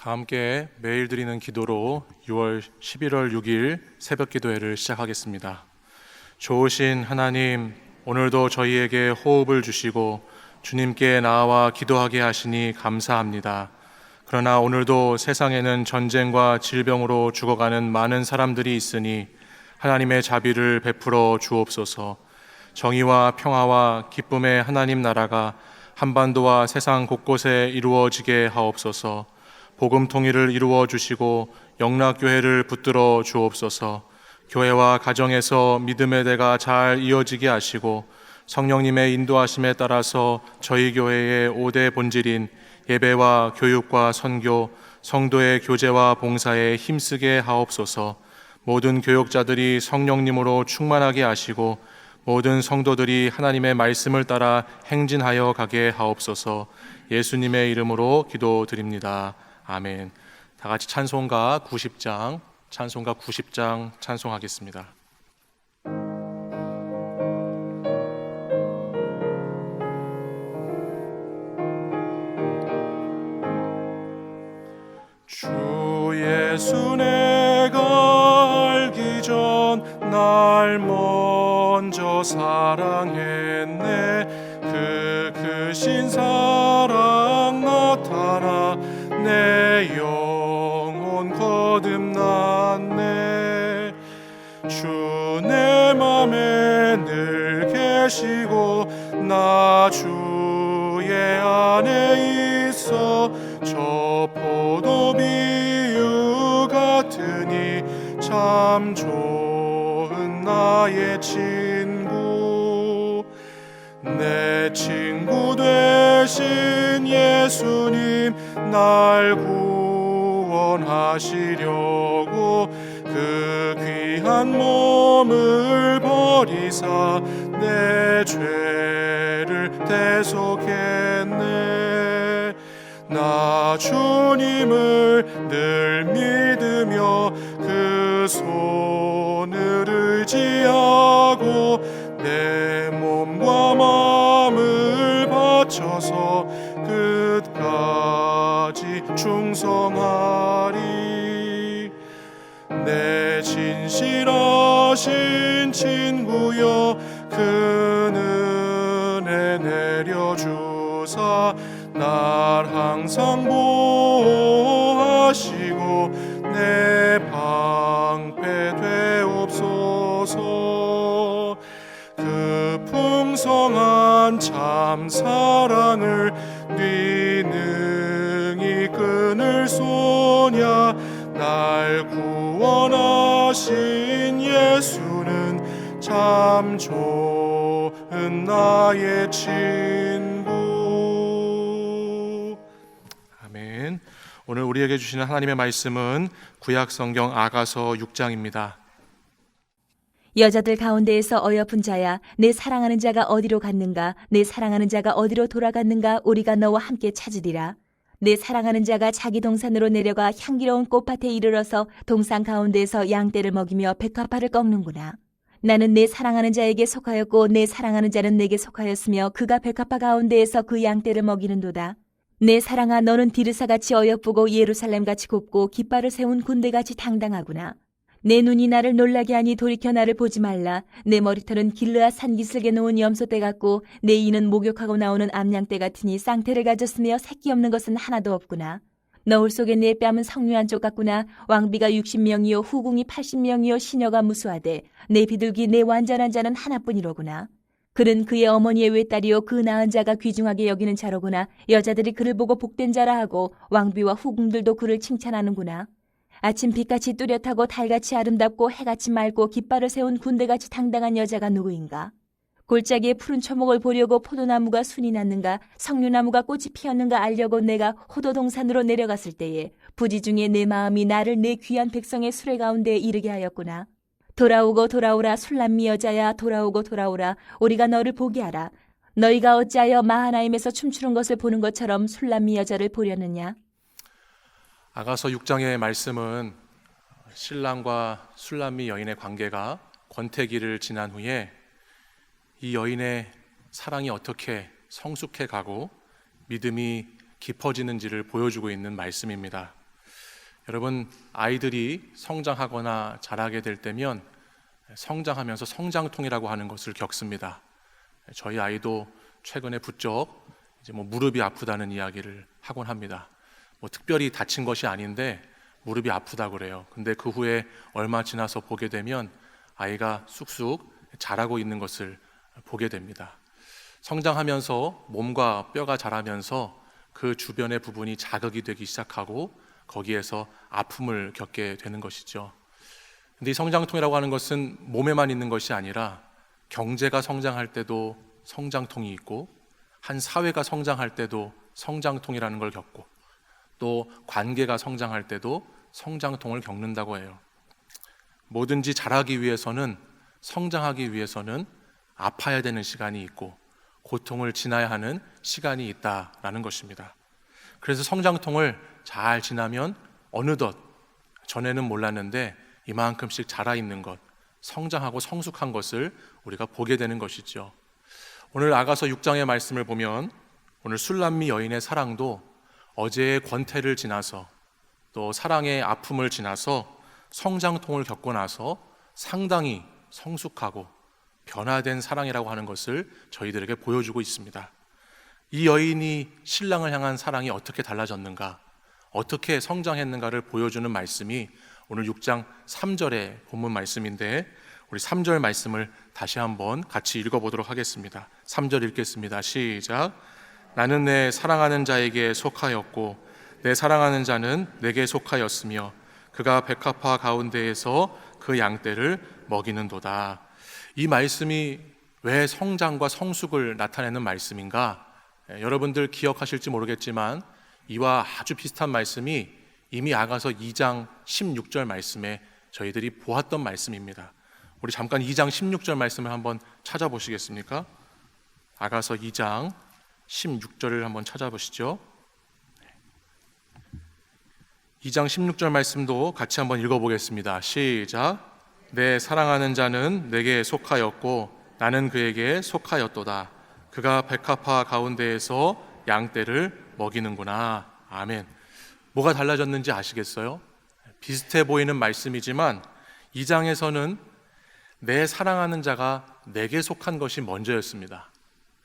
다 함께 매일 드리는 기도로 6월 11월 6일 새벽 기도회를 시작하겠습니다. 좋으신 하나님, 오늘도 저희에게 호흡을 주시고 주님께 나와 기도하게 하시니 감사합니다. 그러나 오늘도 세상에는 전쟁과 질병으로 죽어가는 많은 사람들이 있으니 하나님의 자비를 베풀어 주옵소서. 정의와 평화와 기쁨의 하나님 나라가 한반도와 세상 곳곳에 이루어지게 하옵소서. 복음 통일을 이루어 주시고 영락 교회를 붙들어 주옵소서. 교회와 가정에서 믿음의 대가 잘 이어지게 하시고 성령님의 인도하심에 따라서 저희 교회의 5대 본질인 예배와 교육과 선교, 성도의 교제와 봉사에 힘쓰게 하옵소서. 모든 교역자들이 성령님으로 충만하게 하시고 모든 성도들이 하나님의 말씀을 따라 행진하여 가게 하옵소서. 예수님의 이름으로 기도드립니다. 아멘. 다 같이 찬송가 90장, 찬송가 90장 찬송하겠습니다. 주 예수 내가 알기 전 날 먼저 사랑했네 늘 계시고 나 주의 안에 있어 저 포도 비유 같으니 참 좋은 나의 친구. 내 친구 되신 예수님 날 구원하시려고 그 귀한 몸을 버리사 내 죄를 대속했네. 나 주님을 늘 믿으며 그 손을 의지하고 내 몸과 마음을 바쳐서 끝까지 충성하리. 내 진실하신 친구여 항상 보호하시고 내 방패 되옵소서. 그 풍성한 참 사랑을 네 능히 끊을 소냐? 날 구원하신 예수는 참 좋은 나의 친 오늘 우리에게 주시는 하나님의 말씀은 구약 성경 아가서 6장입니다. 여자들 가운데에서 어여쁜 자야 내 사랑하는 자가 어디로 갔는가? 내 사랑하는 자가 어디로 돌아갔는가? 우리가 너와 함께 찾으리라. 내 사랑하는 자가 자기 동산으로 내려가 향기로운 꽃밭에 이르러서 동산 가운데에서 양떼를 먹이며 백합화를 꺾는구나. 나는 내 사랑하는 자에게 속하였고 내 사랑하는 자는 내게 속하였으며 그가 백합화 가운데에서 그 양떼를 먹이는도다 내 사랑아 너는 디르사같이 어여쁘고 예루살렘같이 곱고 깃발을 세운 군대같이 당당하구나 내 눈이 나를 놀라게 하니 돌이켜 나를 보지 말라. 내 머리털은 길르아 산기슭에 놓은 염소떼 같고 내 이는 목욕하고 나오는 암양떼 같으니 쌍태를 가졌으며 새끼 없는 것은 하나도 없구나. 너울 속에 내 뺨은 성류한 쪽 같구나. 왕비가 60명이요 후궁이 80명이요 시녀가 무수하되 내 비둘기 내 완전한 자는 하나뿐이로구나. 그는 그의 어머니의 외딸이요 그 낳은 자가 귀중하게 여기는 자로구나. 여자들이 그를 보고 복된 자라 하고 왕비와 후궁들도 그를 칭찬하는구나. 아침 빛같이 뚜렷하고 달같이 아름답고 해같이 맑고 깃발을 세운 군대같이 당당한 여자가 누구인가? 골짜기에 푸른 초목을 보려고 포도나무가 순이 났는가 석류나무가 꽃이 피었는가 알려고 내가 호도동산으로 내려갔을 때에 부지 중에 내 마음이 나를 내 귀한 백성의 수레 가운데 이르게 하였구나. 돌아오고 돌아오라 술람미 여자야 돌아오고 돌아오라 우리가 너를 보게 하라. 너희가 어찌하여 마하나임에서 춤추는 것을 보는 것처럼 술람미 여자를 보려느냐? 아가서 6장의 말씀은 신랑과 술람미 여인의 관계가 권태기를 지난 후에 이 여인의 사랑이 어떻게 성숙해 가고 믿음이 깊어지는지를 보여주고 있는 말씀입니다. 여러분 아이들이 성장하거나 자라게 될 때면 성장하면서 성장통이라고 하는 것을 겪습니다. 저희 아이도 최근에 부쩍 이제 뭐 무릎이 아프다는 이야기를 하곤 합니다. 뭐 특별히 다친 것이 아닌데 무릎이 아프다 그래요. 근데 그 후에 얼마 지나서 보게 되면 아이가 쑥쑥 자라고 있는 것을 보게 됩니다. 성장하면서 몸과 뼈가 자라면서 그 주변의 부분이 자극이 되기 시작하고 거기에서 아픔을 겪게 되는 것이죠. 근데 이 성장통이라고 하는 것은 몸에만 있는 것이 아니라 경제가 성장할 때도 성장통이 있고 한 사회가 성장할 때도 성장통이라는 걸 겪고 또 관계가 성장할 때도 성장통을 겪는다고 해요. 뭐든지 잘하기 위해서는 성장하기 위해서는 아파야 되는 시간이 있고 고통을 지나야 하는 시간이 있다라는 것입니다. 그래서 성장통을 잘 지나면 어느덧 전에는 몰랐는데 이만큼씩 자라 있는 것, 성장하고 성숙한 것을 우리가 보게 되는 것이죠. 오늘 아가서 6장의 말씀을 보면 오늘 술람미 여인의 사랑도 어제의 권태를 지나서 또 사랑의 아픔을 지나서 성장통을 겪고 나서 상당히 성숙하고 변화된 사랑이라고 하는 것을 저희들에게 보여주고 있습니다. 이 여인이 신랑을 향한 사랑이 어떻게 달라졌는가, 어떻게 성장했는가를 보여주는 말씀이 오늘 6장 3절의 본문 말씀인데 우리 3절 말씀을 다시 한번 같이 읽어보도록 하겠습니다. 3절 읽겠습니다. 시작. 나는 내 사랑하는 자에게 속하였고 내 사랑하는 자는 내게 속하였으며 그가 백합화 가운데에서 그 양떼를 먹이는도다. 이 말씀이 왜 성장과 성숙을 나타내는 말씀인가? 예, 여러분들 기억하실지 모르겠지만 이와 아주 비슷한 말씀이 이미 아가서 2장 16절 말씀에 저희들이 보았던 말씀입니다. 우리 잠깐 2장 16절 말씀을 한번 찾아보시겠습니까? 아가서 2장 16절을 한번 찾아보시죠. 2장 16절 말씀도 같이 한번 읽어보겠습니다. 시작. 내 사랑하는 자는 내게 속하였고 나는 그에게 속하였도다. 그가 백합화 가운데에서 양떼를 먹이는구나. 아멘. 뭐가 달라졌는지 아시겠어요? 비슷해 보이는 말씀이지만 이 장에서는 내 사랑하는 자가 내게 속한 것이 먼저였습니다.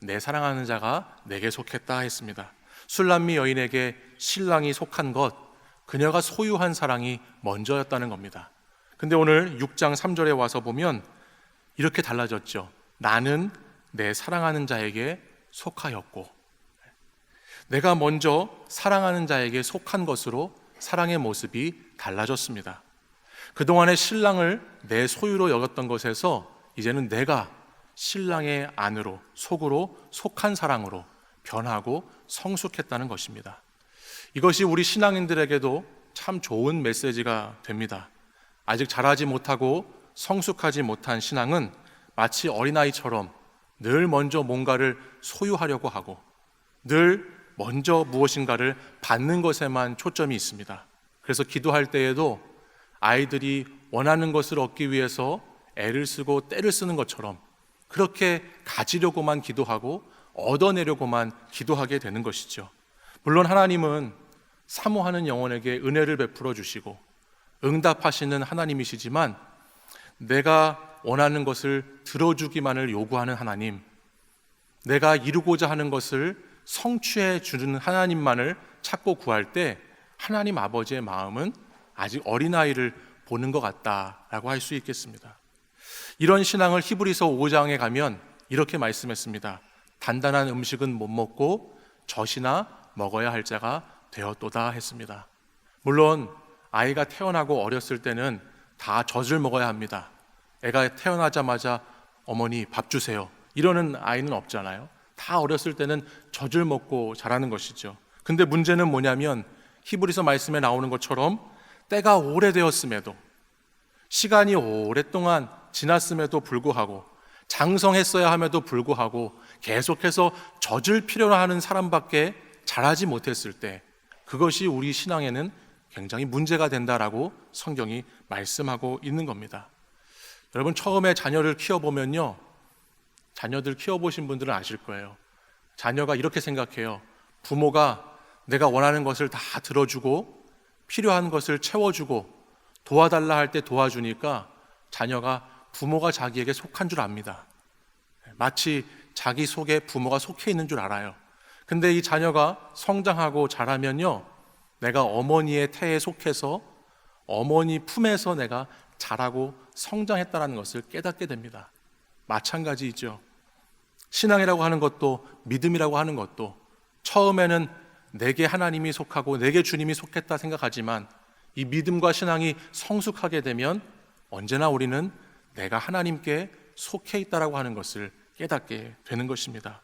내 사랑하는 자가 내게 속했다 했습니다. 술람미 여인에게 신랑이 속한 것, 그녀가 소유한 사랑이 먼저였다는 겁니다. 근데 오늘 6장 3절에 와서 보면 이렇게 달라졌죠. 나는 내 사랑하는 자에게 속하였고, 내가 먼저 사랑하는 자에게 속한 것으로 사랑의 모습이 달라졌습니다. 그동안의 신랑을 내 소유로 여겼던 것에서 이제는 내가 신랑의 안으로, 속으로 속한 사랑으로 변하고 성숙했다는 것입니다. 이것이 우리 신앙인들에게도 참 좋은 메시지가 됩니다. 아직 자라지 못하고 성숙하지 못한 신앙은 마치 어린아이처럼 늘 먼저 뭔가를 소유하려고 하고 늘 먼저 무엇인가를 받는 것에만 초점이 있습니다. 그래서 기도할 때에도 아이들이 원하는 것을 얻기 위해서 애를 쓰고 때를 쓰는 것처럼 그렇게 가지려고만 기도하고 얻어내려고만 기도하게 되는 것이죠. 물론 하나님은 사모하는 영혼에게 은혜를 베풀어 주시고 응답하시는 하나님이시지만 내가 원하는 것을 들어주기만을 요구하는 하나님, 내가 이루고자 하는 것을 성취해 주는 하나님만을 찾고 구할 때 하나님 아버지의 마음은 아직 어린아이를 보는 것 같다라고 할 수 있겠습니다. 이런 신앙을 히브리서 5장에 가면 이렇게 말씀했습니다. 단단한 음식은 못 먹고 젖이나 먹어야 할 자가 되었도다 했습니다. 물론 아이가 태어나고 어렸을 때는 다 젖을 먹어야 합니다. 애가 태어나자마자 어머니 밥 주세요. 이러는 아이는 없잖아요. 다 어렸을 때는 젖을 먹고 자라는 것이죠. 근데 문제는 뭐냐면 히브리서 말씀에 나오는 것처럼 때가 오래되었음에도 시간이 오랫동안 지났음에도 불구하고 장성했어야 함에도 불구하고 계속해서 젖을 필요로 하는 사람밖에 자라지 못했을 때 그것이 우리 신앙에는 굉장히 문제가 된다라고 성경이 말씀하고 있는 겁니다. 여러분 처음에 자녀를 키워보면요. 자녀들 키워보신 분들은 아실 거예요. 자녀가 이렇게 생각해요. 부모가 내가 원하는 것을 다 들어주고 필요한 것을 채워주고 도와달라 할 때 도와주니까 자녀가 부모가 자기에게 속한 줄 압니다. 마치 자기 속에 부모가 속해 있는 줄 알아요. 근데 이 자녀가 성장하고 자라면요, 내가 어머니의 태에 속해서 어머니 품에서 내가 자라고 성장했다는 것을 깨닫게 됩니다. 마찬가지이죠. 신앙이라고 하는 것도 믿음이라고 하는 것도 처음에는 내게 하나님이 속하고 내게 주님이 속했다 생각하지만 이 믿음과 신앙이 성숙하게 되면 언제나 우리는 내가 하나님께 속해 있다라고 하는 것을 깨닫게 되는 것입니다.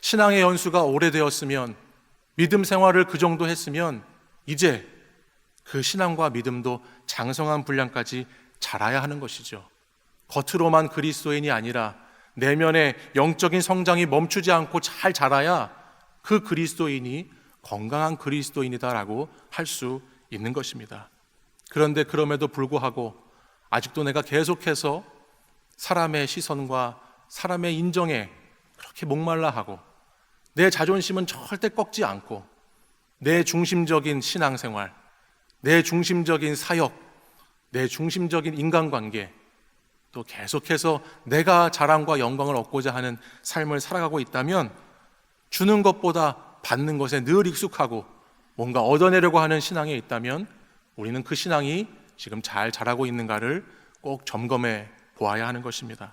신앙의 연수가 오래되었으면 믿음 생활을 그 정도 했으면 이제 그 신앙과 믿음도 장성한 분량까지 자라야 하는 것이죠. 겉으로만 그리스도인이 아니라 내면의 영적인 성장이 멈추지 않고 잘 자라야 그 그리스도인이 건강한 그리스도인이다라고 할 수 있는 것입니다. 그런데 그럼에도 불구하고 아직도 내가 계속해서 사람의 시선과 사람의 인정에 그렇게 목말라 하고 내 자존심은 절대 꺾지 않고 내 중심적인 신앙생활, 내 중심적인 사역, 내 중심적인 인간관계, 또 계속해서 내가 자랑과 영광을 얻고자 하는 삶을 살아가고 있다면 주는 것보다 받는 것에 늘 익숙하고 뭔가 얻어내려고 하는 신앙에 있다면 우리는 그 신앙이 지금 잘 자라고 있는가를 꼭 점검해 보아야 하는 것입니다.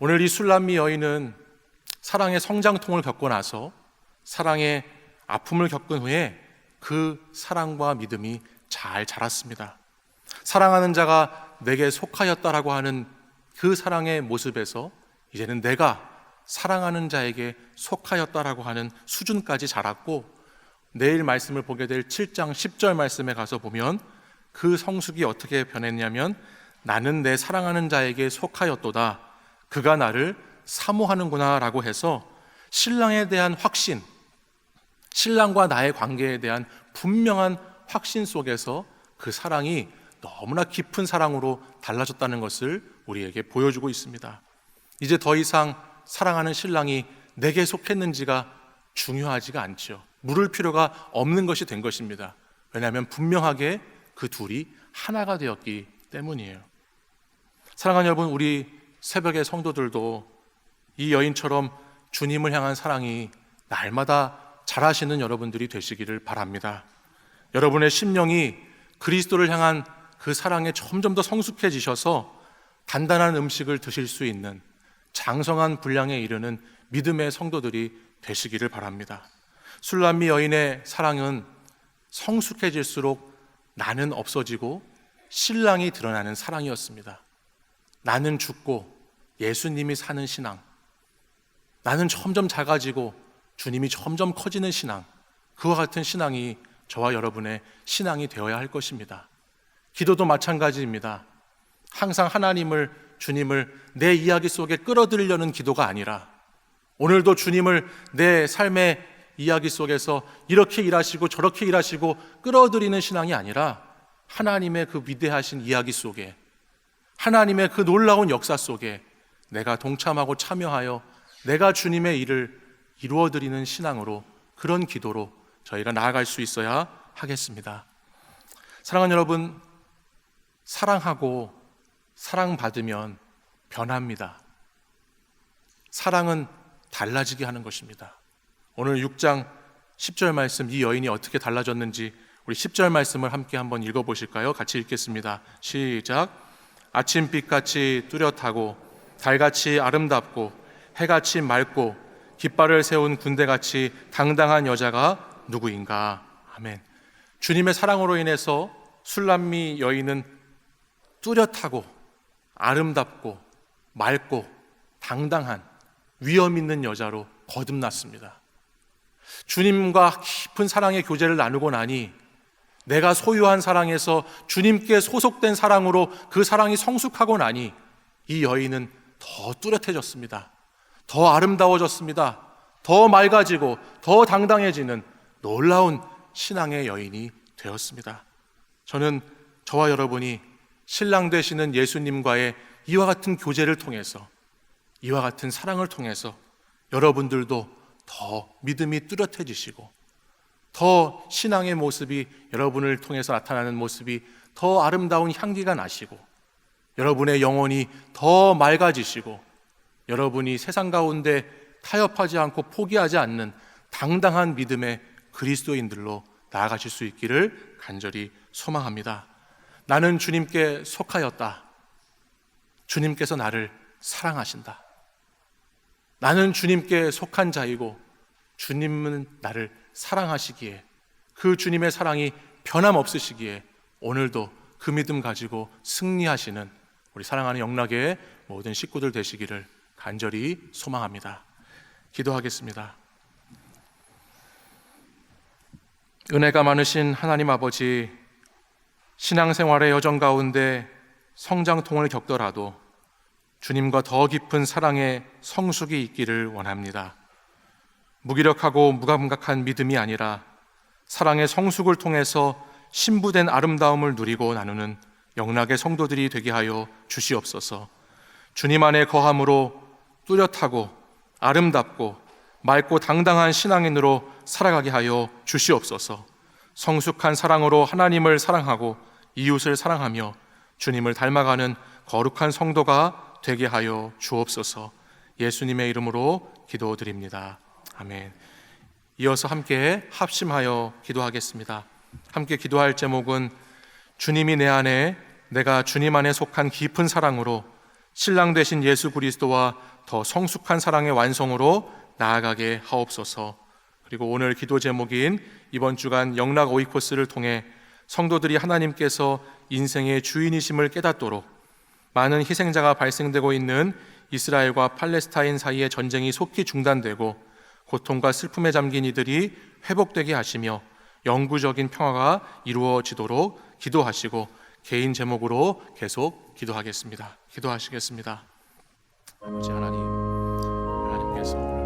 오늘 이 술람미 여인은 사랑의 성장통을 겪고 나서 사랑의 아픔을 겪은 후에 그 사랑과 믿음이 잘 자랐습니다. 사랑하는 자가 내게 속하였다라고 하는 그 사랑의 모습에서 이제는 내가 사랑하는 자에게 속하였다라고 하는 수준까지 자랐고 내일 말씀을 보게 될 7장 10절 말씀에 가서 보면 그 성숙이 어떻게 변했냐면 나는 내 사랑하는 자에게 속하였도다. 그가 나를 사모하는구나라고 해서 신랑에 대한 확신, 신랑과 나의 관계에 대한 분명한 확신 속에서 그 사랑이 너무나 깊은 사랑으로 달라졌다는 것을 우리에게 보여주고 있습니다. 이제 더 이상 사랑하는 신랑이 내게 속했는지가 중요하지가 않죠. 물을 필요가 없는 것이 된 것입니다. 왜냐하면 분명하게 그 둘이 하나가 되었기 때문이에요. 사랑하는 여러분, 우리 새벽의 성도들도 이 여인처럼 주님을 향한 사랑이 날마다 잘하시는 여러분들이 되시기를 바랍니다. 여러분의 심령이 그리스도를 향한 그 사랑에 점점 더 성숙해지셔서 단단한 음식을 드실 수 있는 장성한 분량에 이르는 믿음의 성도들이 되시기를 바랍니다. 술람미 여인의 사랑은 성숙해질수록 나는 없어지고 신랑이 드러나는 사랑이었습니다. 나는 죽고 예수님이 사는 신앙. 나는 점점 작아지고 주님이 점점 커지는 신앙. 그와 같은 신앙이 저와 여러분의 신앙이 되어야 할 것입니다. 기도도 마찬가지입니다. 항상 하나님을, 주님을 내 이야기 속에 끌어들이려는 기도가 아니라 오늘도 주님을 내 삶의 이야기 속에서 이렇게 일하시고 저렇게 일하시고 끌어들이는 신앙이 아니라 하나님의 그 위대하신 이야기 속에 하나님의 그 놀라운 역사 속에 내가 동참하고 참여하여 내가 주님의 일을 이루어드리는 신앙으로 그런 기도로 저희가 나아갈 수 있어야 하겠습니다. 사랑하는 여러분, 사랑하고 사랑받으면 변합니다. 사랑은 달라지게 하는 것입니다. 오늘 6장 10절 말씀 이 여인이 어떻게 달라졌는지 우리 10절 말씀을 함께 한번 읽어 보실까요? 같이 읽겠습니다. 시작. 아침빛같이 뚜렷하고 달같이 아름답고 해같이 맑고 깃발을 세운 군대같이 당당한 여자가 누구인가? 아멘. 주님의 사랑으로 인해서 술람미 여인은 뚜렷하고 아름답고 맑고 당당한 위험 있는 여자로 거듭났습니다. 주님과 깊은 사랑의 교제를 나누고 나니 내가 소유한 사랑에서 주님께 소속된 사랑으로 그 사랑이 성숙하고 나니 이 여인은 더 뚜렷해졌습니다. 더 아름다워졌습니다. 더 맑아지고 더 당당해지는 놀라운 신앙의 여인이 되었습니다. 저는 저와 여러분이 신랑 되시는 예수님과의 이와 같은 교제를 통해서 이와 같은 사랑을 통해서 여러분들도 더 믿음이 뚜렷해지시고 더 신앙의 모습이 여러분을 통해서 나타나는 모습이 더 아름다운 향기가 나시고 여러분의 영혼이 더 맑아지시고 여러분이 세상 가운데 타협하지 않고 포기하지 않는 당당한 믿음의 그리스도인들로 나아가실 수 있기를 간절히 소망합니다. 나는 주님께 속하였다. 주님께서 나를 사랑하신다. 나는 주님께 속한 자이고 주님은 나를 사랑하시기에 그 주님의 사랑이 변함없으시기에 오늘도 그 믿음 가지고 승리하시는 우리 사랑하는 영락의 모든 식구들 되시기를 간절히 소망합니다. 기도하겠습니다. 은혜가 많으신 하나님 아버지, 신앙생활의 여정 가운데 성장통을 겪더라도 주님과 더 깊은 사랑의 성숙이 있기를 원합니다. 무기력하고 무감각한 믿음이 아니라 사랑의 성숙을 통해서 신부된 아름다움을 누리고 나누는 영락의 성도들이 되게 하여 주시옵소서. 주님 안에 거함으로 뚜렷하고 아름답고 맑고 당당한 신앙인으로 살아가게 하여 주시옵소서. 성숙한 사랑으로 하나님을 사랑하고 이웃을 사랑하며 주님을 닮아가는 거룩한 성도가 되게 하여 주옵소서. 예수님의 이름으로 기도드립니다. 아멘. 이어서 함께 합심하여 기도하겠습니다. 함께 기도할 제목은 주님이 내 안에 내가 주님 안에 속한 깊은 사랑으로 신랑 되신 예수 그리스도와 더 성숙한 사랑의 완성으로 나아가게 하옵소서. 그리고 오늘 기도 제목인 이번 주간 영락 오이코스를 통해 성도들이 하나님께서 인생의 주인이심을 깨닫도록 많은 희생자가 발생되고 있는 이스라엘과 팔레스타인 사이의 전쟁이 속히 중단되고 고통과 슬픔에 잠긴 이들이 회복되게 하시며 영구적인 평화가 이루어지도록 기도하시고 개인 제목으로 계속 기도하겠습니다. 기도하시겠습니다. 아버지 하나님, 하나님께서